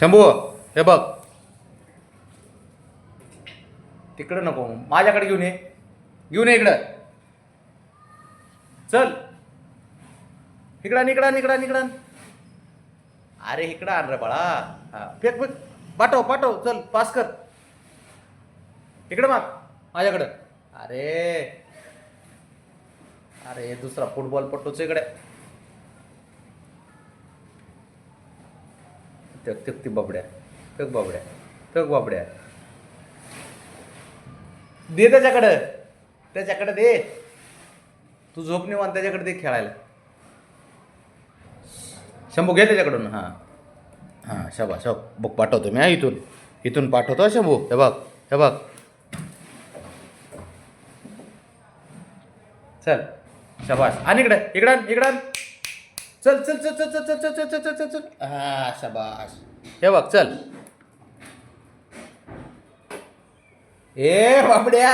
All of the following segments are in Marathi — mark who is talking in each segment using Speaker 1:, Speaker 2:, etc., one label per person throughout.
Speaker 1: शंभू हे बघ. तिकडं नको माझ्याकडे घेऊन ये. घेऊन ये इकडं. चल. इकडं निकडा इकडं निकडा इकडं इकडं अरे इकडं आण रे बाळा. हा फेक फेक. पाठव पाठव. चल पास कर. इकडं माग माझ्याकडं. अरे. अरे दुसरा फुटबॉल पट्टूच इकडे. तेक तेक ती बाबड्या टक बाबड्या टक बाबड्या. दे त्याच्याकडं त्याच्याकडे दे. तू झोप निवान त्याच्याकडे दे खेळायला. शंभू घे त्याच्याकडून हां. हां शबा शब बघ पाठवतो मी हा इथून. इथून पाठवतो शंभू. हे बघ हे बघ. चल शबाश आणि इकडे इकडं इकडं चल चल चल चल चल चल चल चल चल चल. चल हा शबाश हे बघ चल. ए बाबड्या.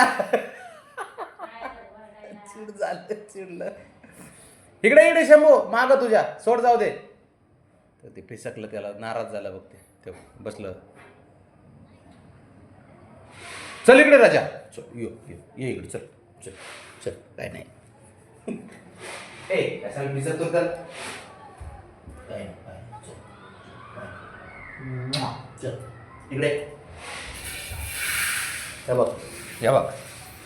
Speaker 1: चिड झालं चिडलं. इकडे इकडे शंभू. माग तुझ्या. सोड जाऊ दे. तर ते फिसकलं त्याला नाराज झाला बघ ते. बसलं. चल इकडे राजा. चल यो यो. ये इकडे चल चल चल. काय नाही. ए कशाला फिसकतो तर? काय काय चल म्वा. इकडे हे बघ हे बघ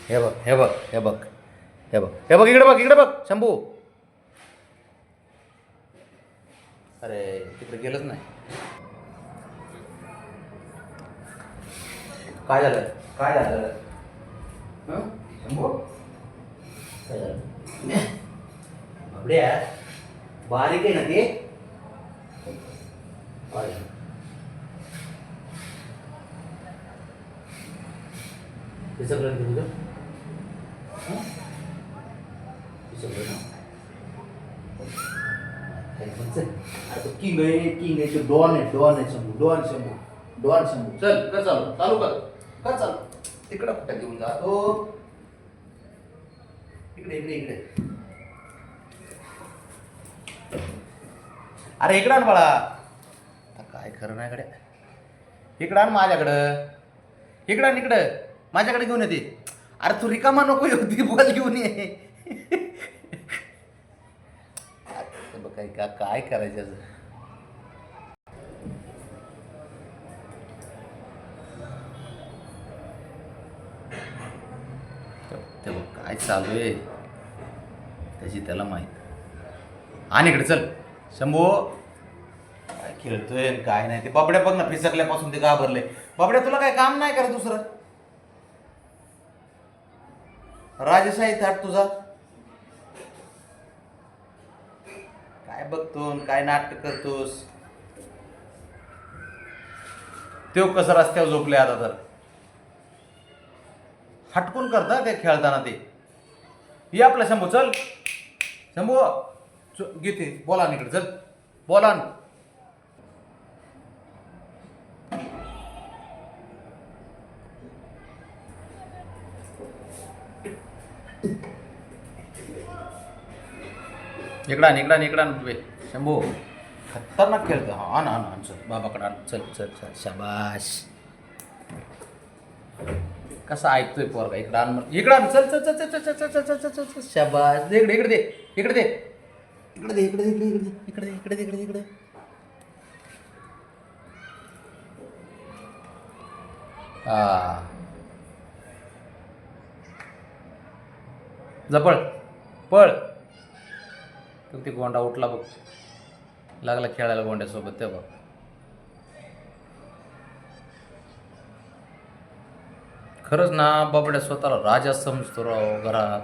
Speaker 1: हे बघ हे बघ हे बघ हे बघ हे बघ इकडे बघ इकडे बघ शंभू अरे तिकडे गेलंच नाही काय झालं काय झालं हं? शंभू काय झालं बाबड्या बारीक आहे ना ते बारीक. ते सगळं घेऊ का हं? किंग आहे किंग आहे तो डॉन आहे डॉन आहे शंभू डॉन शंभू डॉन शंभू. चल कर चालू चालू कर. कर चालू. तिकडं कुठं घेऊन जातो इकडे इकडे इकडे. अरे इकडं बाळा. काय खरं नाही कडे इकडं आण माझ्याकडं. इकडं आण इकडं. माझ्याकडे घेऊन येते अरे तू रिकामा नको येऊ ती बॉल घेऊन ये. बघ काय का काय करायचं ते- बघ काय चालू आहे. त्याची त्याला माहीत. आणि इकडे चल. शंभू. खेळतोय आणि काय नाही. ते बाबड्या बघ ना फिसकल्यापासून ते घाबरले. बाबड्या तुला काय काम नाही करत दुसरं? राजशाही थाट तुझा. काय बघतो काय नाटक करतोस? तो कसं रस्त्यावर झोपले आता तर? हटकून करता ते खेळताना ते? ये आपला शंभू चल. शंभू घेते बोला ना इकडे चल. बोला इकडं इकडं इकडं बे. शंभू. खतरनाक खेळतो हा आण आण आण चल. बाबाकडे आण. चल चल चल. शाबाश कसा ऐकतोय पोरगा? इकडं आण मग. इकडं आण. चल चल चल चल चल चल चल चल चल चल. चल शाबाश दे. इकडे इकडे दे इकडे दे इकडे दे इकडे दे. इकडे दे इकडे दे इकडे दे इकडे इकडे हा जपळ पळ. ते गोंडा उठला बघ. लागला खेळायला गोंड्यासोबत ते बघ. खरंच ना बाबड्या स्वतःला राजा समजतो राव घरात.